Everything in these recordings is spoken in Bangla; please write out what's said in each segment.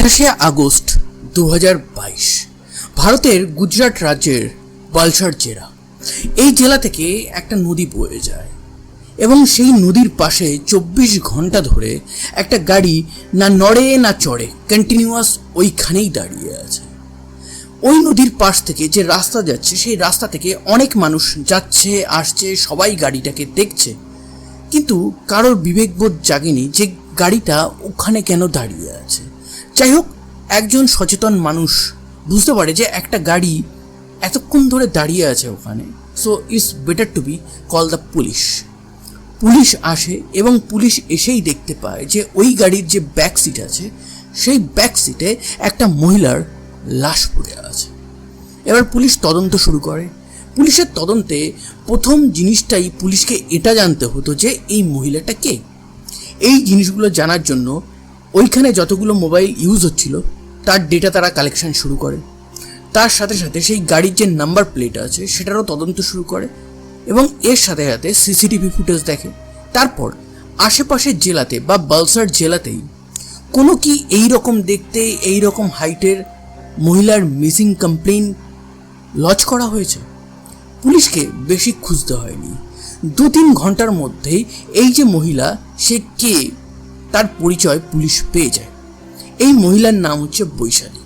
আঠাশে আগস্ট দু ভারতের গুজরাট রাজ্যের বালসার জেলা এই জেলা থেকে একটা নদী বয়ে যায় এবং সেই নদীর পাশে চব্বিশ ঘণ্টা ধরে একটা গাড়ি না নড়ে না চড়ে কন্টিনিউয়াস ওইখানেই দাঁড়িয়ে আছে। ওই নদীর পাশ থেকে যে রাস্তা যাচ্ছে, সেই রাস্তা থেকে অনেক মানুষ যাচ্ছে, আসছে, সবাই গাড়িটাকে দেখছে। কিন্তু কারোর বিবেকবোধ জাগেনি যে গাড়িটা ওখানে কেন দাঁড়িয়ে আছে। যাই হোক, একজন সচেতন মানুষ বুঝতে পারে যে একটা গাড়ি এতক্ষণ ধরে দাঁড়িয়ে আছে ওখানে। So it's better to be call the police police আসে এবং পুলিশ এসেই দেখতে পায় যে ওই গাড়ির যে ব্যাক সিট আছে, সেই ব্যাক সিটে একটা মহিলার লাশ পড়ে আছে। এবার পুলিশ তদন্ত শুরু করে। পুলিশের তদন্তে প্রথম জিনিসটাই পুলিশকে এটা জানতে হতো যে এই মহিলাটা কে? এই জিনিসগুলো জানার জন্য ওইখানে যতগুলো মোবাইল ইউজ হচ্ছিল, তার ডেটা তারা কালেকশন শুরু করে। তার সাথে সাথে সেই গাড়ির যে নাম্বার প্লেট আছে, সেটারও তদন্ত শুরু করে এবং এর সাথে সাথে সিসিটিভি ফুটেজ দেখে। তারপর আশেপাশের জেলাতে বা বালসার জেলাতেই কোনো কি এই রকম দেখতে এই রকম হাইটের মহিলার মিসিং কমপ্লেন লজ করা হয়েছে? পুলিশকে বেশি খুঁজতে হয়নি। দু তিন ঘণ্টার মধ্যেই এই যে মহিলা, সে কে? তার পরিচয় পুলিশ পেয়ে যায়। এই মহিলার নাম হচ্ছে বৈশালী।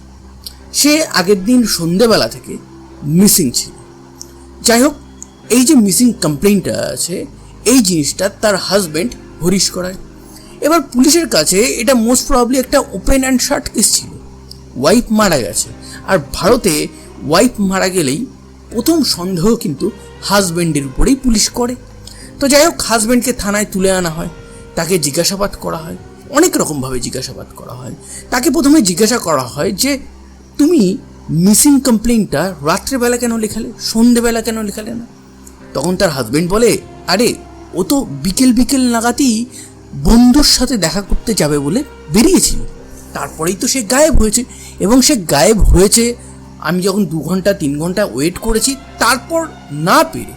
সে আগের দিন সন্ধেবেলা থেকে মিসিং ছিল। যাই হোক, এই যে মিসিং কমপ্লেনটা আছে, এই জিনিসটা তার হাজব্যান্ড হরিশ করায়। এবার পুলিশের কাছে এটা মোস্ট প্রবলি একটা ওপেন অ্যান্ড শার্ট কেস ছিল। ওয়াইফ মারা গেছে। আর ভারতে ওয়াইফ মারা গেলেই প্রথম সন্দেহ কিন্তু হাজব্যান্ডের উপরেই পুলিশ করে। তো যাই হোক হাজব্যান্ডকে থানায় তুলে আনা হয়। তাকে জিজ্ঞাসাবাদ করা হয়, অনেক রকমভাবে জিজ্ঞাসাবাদ করা হয়। তাকে প্রথমে জিজ্ঞাসা করা হয় যে, তুমি মিসিং কমপ্লেনটা রাত্রেবেলা কেন লেখালে? সন্ধেবেলা কেন লেখালে না? তখন তার হাজবেন্ড বলে, আরে, ও তো বিকেল বিকেল নাগাদই বন্ধুর সাথে দেখা করতে যাবে বলে বেরিয়েছিল। তারপরেই তো সে গায়েব হয়েছে এবং সে গায়েব হয়েছে, আমি যখন দু ঘণ্টা, তিন ঘণ্টা ওয়েট করেছি, তারপর না পেরে।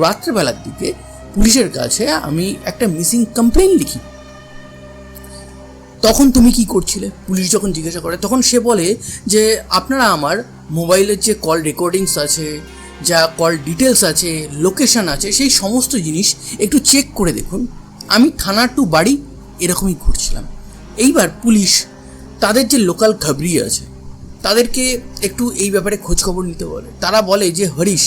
রাত্রেবেলার দিকে পুলিশের কাছে আমি একটা মিসিং কমপ্লেন লিখি। তখন তুমি কি করছিলে? পুলিশ যখন জিজ্ঞাসা করে, তখন সে বলে যে, আপনারা আমার মোবাইলের যে কল রেকর্ডিংস আছে, যা কল ডিটেলস আছে লোকেশন আছে, সেই সমস্ত জিনিস একটু চেক করে দেখুন। আমি থানা টু বাড়ি এরকমই ঘুরছিলাম। এইবার পুলিশ তাদের যে লোকাল খাবরি আছে, তাদেরকে একটু এই ব্যাপারে খোঁজখবর নিতে বলে। তারা বলে যে, হরিশ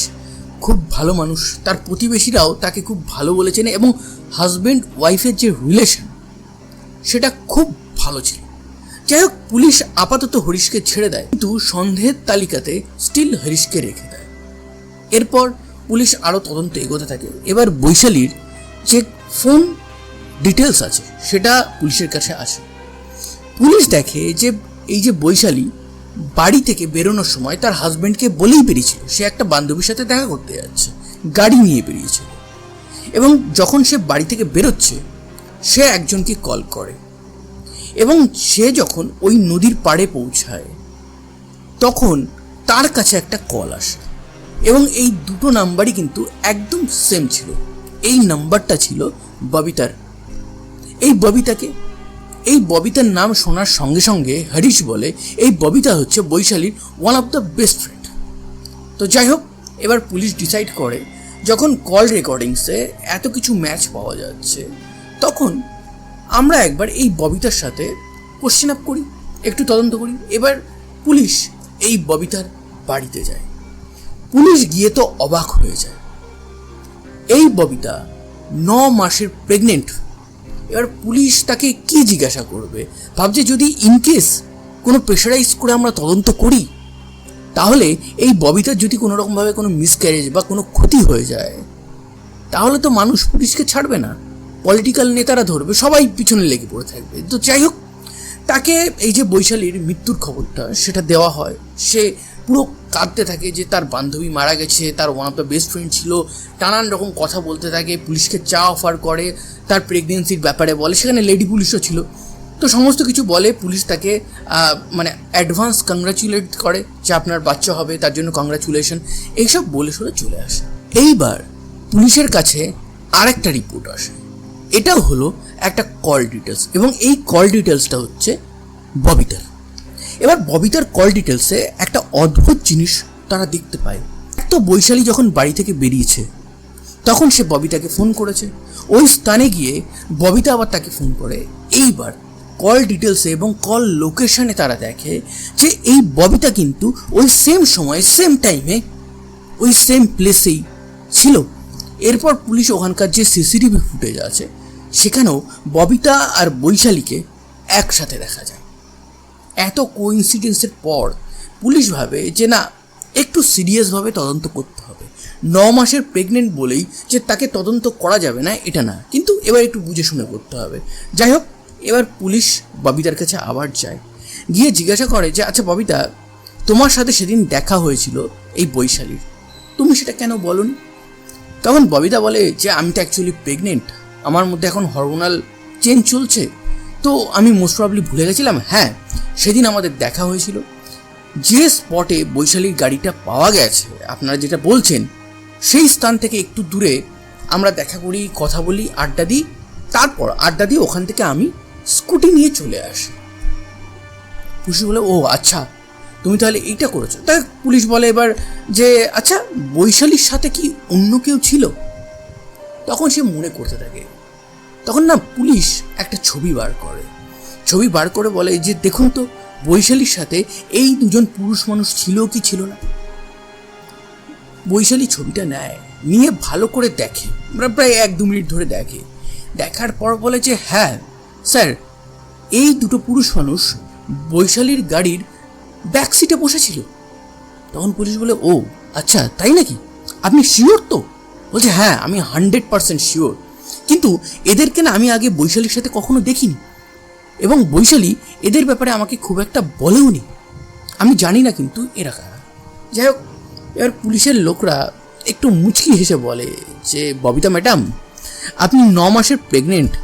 খুব ভালো মানুষ। তার প্রতিবেশীরাও তাকে খুব ভালো বলেছেন এবং হাজব্যান্ড ওয়াইফের যে রিলেশন সেটা খুব ভালো ছিল। যাই হোক, পুলিশ আপাতত হরিশকে ছেড়ে দেয়, কিন্তু সন্দেহের তালিকাতে স্টিল হরিশকে রেখে দেয়। এরপর পুলিশ আরও তদন্ত এগোতে থাকে। এবার বৈশালীর যে ফোন ডিটেলস আছে, সেটা পুলিশের কাছে আসে। পুলিশ দেখে যে এই যে বৈশালী বাড়ি থেকে বেরোনোর সময় তার হাজব্যান্ডকে বলেই বেরিয়েছিল। সে একটা বান্ধবীর সাথে দেখা করতে যাচ্ছে, গাড়ি নিয়ে বেরিয়েছিল। এবং যখন সে বাড়ি থেকে বেরোচ্ছে, সে একজনকে কল করে। এবং সে যখন ওই নদীর পাড়ে পৌঁছায়, তখন তার কাছে একটা কল আসে। এবং এই দুটো নাম্বারই কিন্তু একদম সেম ছিল। এই নাম্বারটা ছিল ববিতার। এই ববিতাকে এই ববিতার নাম শোনার সঙ্গে সঙ্গে হরিশ বলে, এই ববিতা হচ্ছে বৈশালীর one of the best friend তো যাই হোক, এবার পুলিশ ডিসাইড করে, যখন কল রেকর্ডিংসে এত কিছু ম্যাচ পাওয়া যাচ্ছে, তখন আমরা একবার এই ববিতার সাথে কোশ্চেন আপ করি, একটু তদন্ত করি। এবার পুলিশ এই ববিতার বাড়িতে যায়। পুলিশ গিয়ে তো অবাক হয়ে যায়। এই ববিতা ন মাসের প্রেগনেন্ট এবার পুলিশ তাকে কি জিজ্ঞাসা করবে? ভাবছে যদি ইনকেস কোনো প্রেশারাইজ করে আমরা তদন্ত করি, তাহলে এই ববিতার যদি কোনো রকমভাবে কোনো মিসক্যারেজ বা কোনো ক্ষতি হয়ে যায়, তাহলে তো মানুষ পুলিশকে ছাড়বে না। পলিটিক্যাল নেতারা ধরবে, সবাই পিছনে লেগে পড়ে থাকবে। তো যাই হোক, তাকে এই যে বৈশালীর মৃত্যুর খবরটা সেটা দেওয়া হয়। সে পুরো কাঁদতে থাকে যে তার বান্ধবী মারা গেছে, তার one of the best friend ছিল, নানান রকম কথা বলতে থাকে, পুলিশকে চা অফার করে, তার প্রেগনেন্সির ব্যাপারে বলে, সেখানে লেডি পুলিশও ছিল। তো সমস্ত কিছু বলে, পুলিশ তাকে মানে অ্যাডভান্স কংগ্রাচুলেট করে যে আপনার বাচ্চা হবে, তার জন্য কংগ্রাচুলেশন এইসব বলে সরে চলে আসে। এইবার পুলিশের কাছে আরেকটা রিপোর্ট আসে। এটাও হলো একটা কল ডিটেলস এবং এই কল ডিটেলসটা হচ্ছে ববিতার। এবার ববিতার কল ডিটেলসে একটা অদ্ভুত জিনিস তারা দেখতে পায়। তো বৈশালী যখন বাড়ি থেকে বেরিয়েছে, তখন সে ববিতাকে ফোন করেছে। ওই স্থানে গিয়ে ববিতা আবার তাকে ফোন করে। এইবার কল ডিটেলসে এবং কল লোকেশনে তারা দেখে যে এই ববিতা কিন্তু ওই সেম সময়ে সেম টাইমে ওই সেম প্লেসেই ছিল। এরপর পুলিশ ওখানকার যে সিসিটিভি ফুটেজ আছে, সেখানেও ববিতা আর বৈশালীকে একসাথে দেখা যায়। এত কোইন্সিডেন্সের পর পুলিশ ভাবে যে না, একটু সিরিয়াসভাবে তদন্ত করতে হবে। ন মাসের প্রেগনেন্ট বলেই যে তাকে তদন্ত করা যাবে না, এটা না। কিন্তু এবার একটু বুঝে শুনে করতে হবে। যাই হোক, এবার পুলিশ ববিতার কাছে আবার যায়। গিয়ে জিজ্ঞাসা করে যে আচ্ছা ববিতা, তোমার সাথে সেদিন দেখা হয়েছিল এই বৈশালীর। তুমি সেটা কেন বলনি? তখন ববিতা বলে যে, আমি তো অ্যাকচুয়ালি প্রেগনেন্ট আমার মধ্যে এখন হরমোনাল চেঞ্জ চলছে। তো আমি মোস্ট প্রবলি ভুলে গেছিলাম? হ্যাঁ সেদিন আমাদের দেখা হয়েছিল। যে স্পটে বৈশালীর গাড়িটা পাওয়া গেছে, আপনারা যেটা বলছেন, সেই স্থান থেকে একটু দূরে আমরা দেখা করি, কথা বলি, আড্ডা দিই, তারপর আড্ডা দিয়ে ওখান থেকে আমি স্কুটি নিয়ে চলে আসি। পুলিশ বলে, ও আচ্ছা তুমি তাহলে এইটা করেছ? তাই পুলিশ বলে এবার যে আচ্ছা বৈশালীর সাথে কি অন্য কেউ ছিল? তখন সে মনে করতে থাকে তখন না পুলিশ একটা ছবি বার করে। ছবি বার করে বলে যে দেখুন তো, বৈশালীর সাথে এই দুজন পুরুষ মানুষ ছিল কি ছিল না? বৈশালী ছবিটা নেয়, নিয়ে ভালো করে দেখে। প্রা- প্রায় এক দু মিনিট ধরে দেখে। দেখার পর বলে যে হ্যাঁ স্যার, এই দুটো পুরুষ মানুষ বৈশালীর গাড়ির ব্যাক সিটে বসেছিল। তখন পুলিশ বলে, ও আচ্ছা তাই নাকি? আপনি শিওর তো? বলছে হ্যাঁ আমি হান্ড্রেড পার্সেন্ট শিওর কিন্তু এদেরকে না আমি আগে বৈশালীর সাথে কখনো দেখিনি। এবং বৈশালী এদের ব্যাপারে আমাকে খুব একটা বলেওনি আমি জানি না কিন্তু এরা কারা। যাই হোক, এবার পুলিশের লোকরা একটু মুচকি হেসে বলে যে, ববিতা ম্যাডাম, আপনি ন মাসের প্রেগনেন্ট।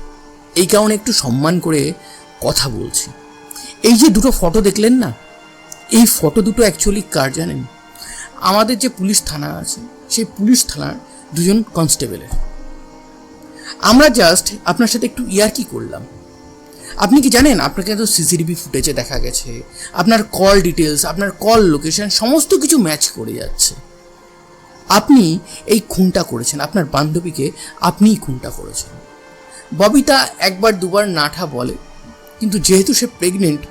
এই কারণে একটু সম্মান করে কথা বলছি। এই যে দুটো ফটো দেখলেন না, এই ফটো দুটো অ্যাকচুয়ালি কার জানেন? আমাদের যে পুলিশ থানা আছে, সেই পুলিশ থানার দুজন কনস্টেবলের আমরা জাস্ট আপনার সাথে একটু ইয়ার্কি করলাম। আপনি কি জানেন, আপনাকে তো সিসিটিভি ফুটেজে দেখা গেছে, আপনার কল ডিটেলস আপনার কল লোকেশন সমস্ত কিছু ম্যাচ করে যাচ্ছে। আপনি এই খুনটা করেছেন, আপনার বান্ধবীকে আপনিই খুনটা করেছেন। ববিতা একবার দুবার নাঠা বলে, কিন্তু যেহেতু সে প্রেগনেন্ট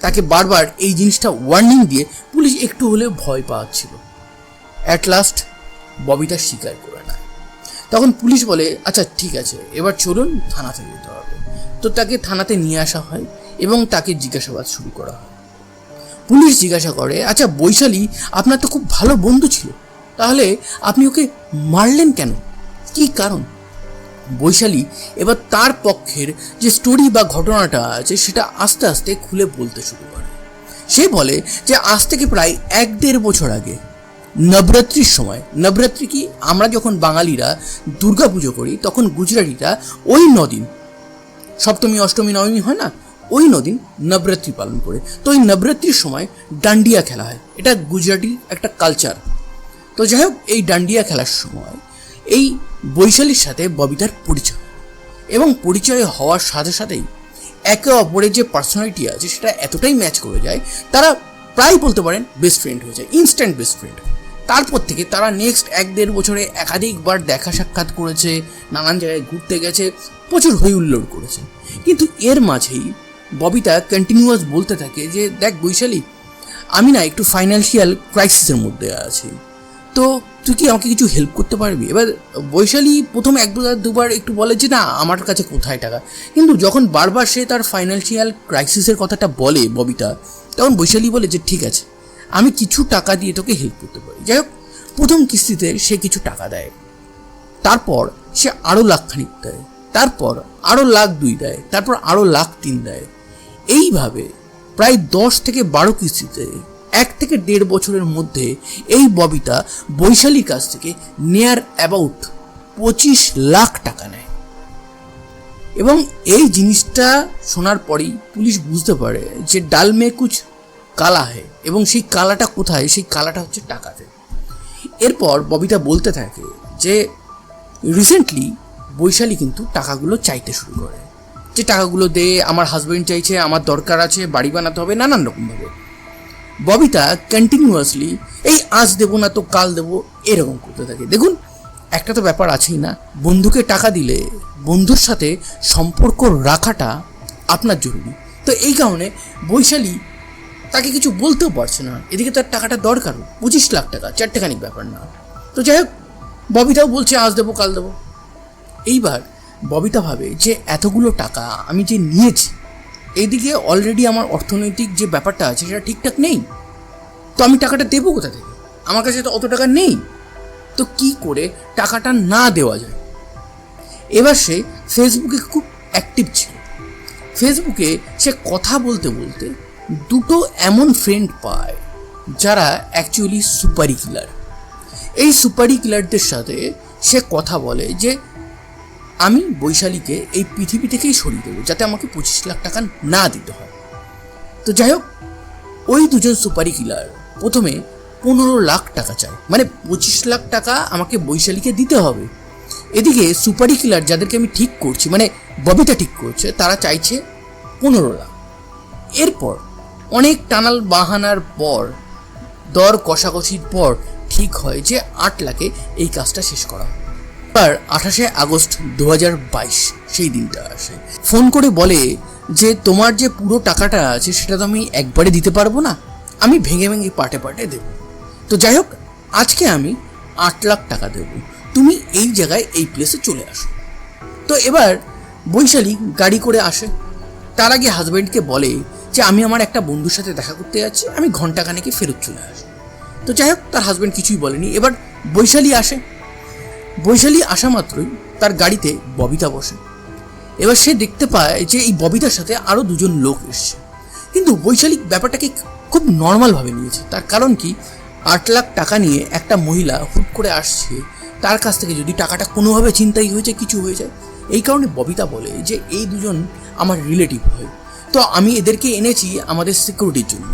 তাকে বারবার এই জিনিসটা ওয়ার্নিং দিয়ে পুলিশ একটু হলেও ভয় পাচ্ছিল। অ্যাট লাস্ট ববিতা স্বীকার করে নেয়। তখন পুলিশ বলে আচ্ছা ঠিক আছে, এবার চলুন থানাতে যেতে হবে। তো তাকে থানাতে নিয়ে আসা হয় এবং তাকে জিজ্ঞাসাবাদ শুরু করা হয়। পুলিশ জিজ্ঞাসা করে আচ্ছা বৈশালী, আপনার তো খুব ভালো বন্ধু ছিল, তাহলে আপনি ওকে মারলেন কেন? কি কারণ? বৈশালী এবার তার পক্ষের যে স্টোরি বা ঘটনাটা আছে, সেটা আস্তে আস্তে খুলে বলতে শুরু করে। সে বলে যে, আজ থেকে প্রায় এক দেড় বছর আগে নবরাত্রির সময়, নবরাত্রি কি আমরা যখন বাঙালিরা দুর্গা পুজো করি, তখন গুজরাটিরা ওই নদিন, সপ্তমী, অষ্টমী, নবমী হয় না, ওই নদিন নবরাত্রি পালন করে। তো ওই নবরাত্রির সময় ডান্ডিয়া খেলা হয়। এটা গুজরাটি একটা কালচার তো যাই হোক, এই ডান্ডিয়া খেলার সময় এই বৈশালীর সাথে ববিতার পরিচয় এবং পরিচয় হওয়ার সাথে সাথেই একে অপরের যে পার্সোনালিটি আছে, সেটা এতটাই ম্যাচ করে যায়, তারা প্রায় বলতে পারেন বেস্ট ফ্রেন্ড হয়ে যায় ইনস্ট্যান্ট বেস্ট ফ্রেন্ড তারপর থেকে তারা নেক্সট এক দেড় বছরে একাধিকবার দেখা সাক্ষাৎ করেছে, নানান জায়গায় ঘুরতে গেছে, প্রচুর হই হুল্লোড় করেছে। কিন্তু এর মাঝেই ববিতা কন্টিনিউয়াস বলতে থাকে যে, দেখ বৈশালী, আমি না একটু ফাইন্যান্সিয়াল ক্রাইসিসের মধ্যে আছি। তো তুই কি আমাকে কিছু হেল্প করতে পারবি? এবার বৈশালী প্রথম এক দুবার দুবার একটু বলে যে, না, আমার কাছে কোথায় টাকা? কিন্তু যখন বারবার সে তার ফাইন্যান্সিয়াল ক্রাইসিসের কথাটা বলে ববিতা, তখন বৈশালী বলে যে, ঠিক আছে আমি কিছু টাকা দিয়ে তোকে হেল্প করতে পারি। যাই হোক, প্রথম কিস্তিতে সে কিছু টাকা দেয়। তারপর সে আরও লাখখানিক দেয়। তারপর আরও লাখ দুই দেয়। তারপর আরও লাখ তিন দেয়। এইভাবে প্রায় দশ থেকে বারো কিস্তিতে এক থেকে দেড় বছরের মধ্যে এই ববিতা বৈশালীর কাছ থেকে নেয়ার অ্যাবাউট পঁচিশ লাখ টাকা নেয়। এবং এই জিনিসটা শোনার পরেই পুলিশ বুঝতে পারে যে ডাল মে কুচ কালা হয় এবং সেই কালাটা কোথায়? সেই কালাটা হচ্ছে টাকাতে। এরপর ববিতা বলতে থাকে যে রিসেন্টলি বৈশালী কিন্তু টাকাগুলো চাইতে শুরু করে। যে টাকাগুলো দে, আমার হাজবেন্ড চাইছে, আমার দরকার আছে, বাড়ি বানাতে হবে, নানান রকমভাবে ববিতা কন্টিনিউয়াসলি এই আজ দেবো না তো কাল দেবো, এরকম করতে থাকে। দেখুন, একটা তো ব্যাপার আছেই না। বন্ধুকে টাকা দিলে বন্ধুর সাথে সম্পর্ক রাখাটা আপনার জরুরি। তো এই কারণে বৈশালী তাকে কিছু বলতেও পারছে না। এদিকে তার টাকাটা দরকার পঁচিশ লাখ টাকা, চারটেখানিক ব্যাপার না। তো যাই হোক, ববিতাও বলছে, আজ দেবো, কাল দেবো। এইবার ববিতা ভাবে যে এতগুলো টাকা আমি যে নিয়েছি এইদিকে অলরেডি আমার অর্থনৈতিক যে ব্যাপারটা আছে সেটা ঠিকঠাক নেই। তো আমি টাকাটা দেবো কোথা থেকে? আমার কাছে তো অত টাকা নেই। তো কি করে টাকাটা না দেওয়া যায়? এবার সে ফেসবুকে খুব অ্যাক্টিভ ছিল। ফেসবুকে সে কথা বলতে বলতে দুটো এমন ফ্রেন্ড পায় যারা অ্যাকচুয়ালি সুপারি কিলার এই সুপারি কিলারদের সাথে সে কথা বলে যে, আমি বৈশালীকে এই পৃথিবী থেকেই সরিয়ে দেবো, যাতে আমাকে পঁচিশ লাখ টাকা না দিতে হয়। তো যাই হোক, ওই দুজন সুপারি কিলার প্রথমে পনেরো লাখ টাকা চায়। মানে পঁচিশ লাখ টাকা আমাকে বৈশালীকে দিতে হবে। এদিকে সুপারি কিলার যাদেরকে আমি ঠিক করছি মানে ববিতা ঠিক করছে, তারা চাইছে পনেরো লাখ। এরপর অনেক টানাল বাহানার পর, দর কষাকষির পর ঠিক হয় যে আট লাখে এই কাজটা শেষ করা। আর আঠাশে আগস্ট দু হাজার বাইশ, সেই দিনটা আসে। ফোন করে বলে যে, তোমার যে পুরো টাকাটা আছে, সেটা তো আমি একবারে দিতে পারব না। আমি ভেঙে ভেঙে পাটে পাটে দেবো। তো যাই হোক, আজকে আমি আট লাখ টাকা দেবো। তুমি এই জায়গায়, এই প্লেসে চলে আসো। তো এবার বৈশালী গাড়ি করে আসে। তার আগে হাজব্যান্ডকে বলে যে আমি আমার একটা বন্ধুর সাথে দেখা করতে যাচ্ছি, আমি ঘণ্টা খানেকে ফেরত চলে আসব। তো যাই হোক, তার হাজব্যান্ড কিছুই বলেনি। এবার বৈশালী আসে। বৈশালী আসা মাত্রই তার গাড়িতে ববিতা বসে। এবার সে দেখতে পায় যে এই ববিতার সাথে আরও দুজন লোক এসছে। কিন্তু বৈশালী ব্যাপারটাকে খুব নর্মালভাবে নিয়েছে। তার কারণ কি? আট লাখ টাকা নিয়ে একটা মহিলা হুট করে আসছে। তার কাছ থেকে যদি টাকাটা কোনোভাবে চিন্তাই হয়ে যায়, কিছু হয়ে যায়। এই কারণে ববিতা বলে যে, এই দুজন আমার রিলেটিভ হয়। তো আমি এদেরকে এনেছি আমাদের সিকিউরিটির জন্য।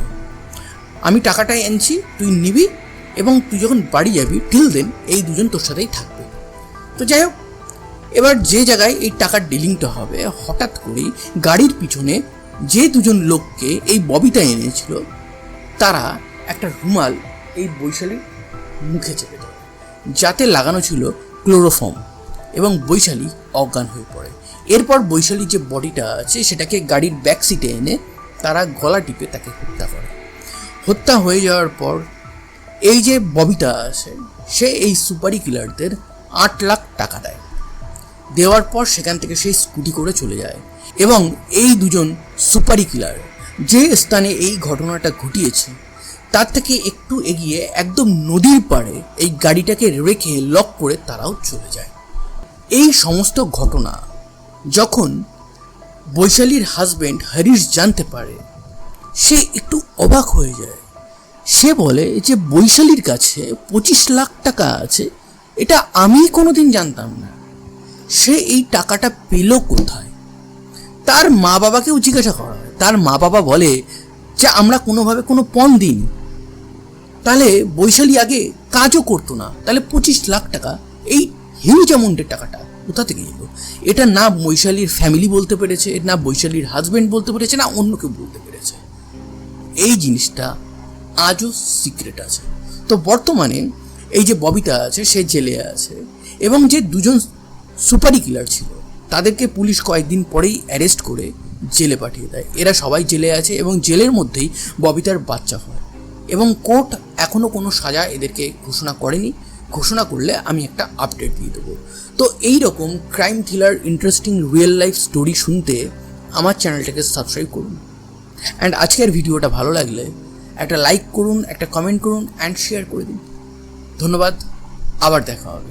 আমি টাকাটাই এনেছি, তুই নিবি এবং তুই যখন বাড়ি যাবি টিল দেন এই দুজন তোর সাথেই থাকবে। তো যাই হোক, এবার যে জায়গায় এই টাকার ডিলিংটা হবে, হঠাৎ করেই গাড়ির পিছনে যে দুজন লোককে এই ববিতা এনেছিল, তারা একটা রুমাল এই বৈশালীর মুখে চেপে দেয় যাতে লাগানো ছিল ক্লোরোফর্ম এবং বৈশালী অজ্ঞান হয়ে পড়ে। এরপর বৈশালীর যে বডিটা আছে, সেটাকে গাড়ির ব্যাক সিটে এনে তারা গলা টিপে তাকে হত্যা করে। হত্যা হয়ে যাওয়ার পর এই যে ববিতা আছে, সে এই সুপারি কিলারদের আট লাখ টাকা দেয়। দেওয়ার পর সেখান থেকে সেই স্কুটি করে চলে যায় এবং এই দুজন সুপারি কিলার যে স্থানে এই ঘটনাটা ঘটিয়েছে, তার থেকে একটু এগিয়ে একদম নদীর পাড়ে এই গাড়িটাকে রেখে লক করে তারাও চলে যায়। এই সমস্ত ঘটনা যখন বৈশালীর হাজবেন্ড হরিশ জানতে পারে, সে একটু অবাক হয়ে যায়। সে বলে যে, বৈশালীর কাছে পঁচিশ লাখ টাকা আছে, এটা আমি কোনোদিন জানতাম না। সে এই টাকাটা পেল কোথায়? তার মা বাবাকেও জিজ্ঞাসা করা হয়। তার মা বাবা বলে যে, আমরা কোনোভাবে কোনো পণ দিইনি। তাহলে বৈশালী আগে কাজও করতো না। তাহলে পঁচিশ লাখ টাকা, এই হিউজ অ্যামাউন্টের টাকাটা কোথা থেকে এলো? এটা না বৈশালীর ফ্যামিলি বলতে পেরেছে, না বৈশালীর হাজবেন্ড বলতে পেরেছে, না অন্য কেউ বলতে পেরেছে। এই জিনিসটা আজও সিক্রেট আছে। তো বর্তমানে এই যে ববিতা আছে, সে জেলে আছে এবং যে দুজন সুপারি কিলার ছিল, তাদেরকে পুলিশ কয়েকদিন পরেই অ্যারেস্ট করে জেলে পাঠিয়ে দেয়। এরা সবাই জেলে আছে এবং জেলের মধ্যেই ববিতার বাচ্চা হয় এবং কোর্ট এখনও কোনো সাজা এদেরকে ঘোষণা করেনি। ঘোষণা করলে আমি একটা আপডেট দিয়ে দেবো। তো এই রকম crime thriller interesting real life story শুনতে আমার চ্যানেলটাকে সাবস্ক্রাইব করুন। অ্যান্ড আজকের ভিডিওটা ভালো লাগলে একটা লাইক করুন, একটা কমেন্ট করুন অ্যান্ড শেয়ার করে দিন। ধন্যবাদ, আবার দেখা হবে।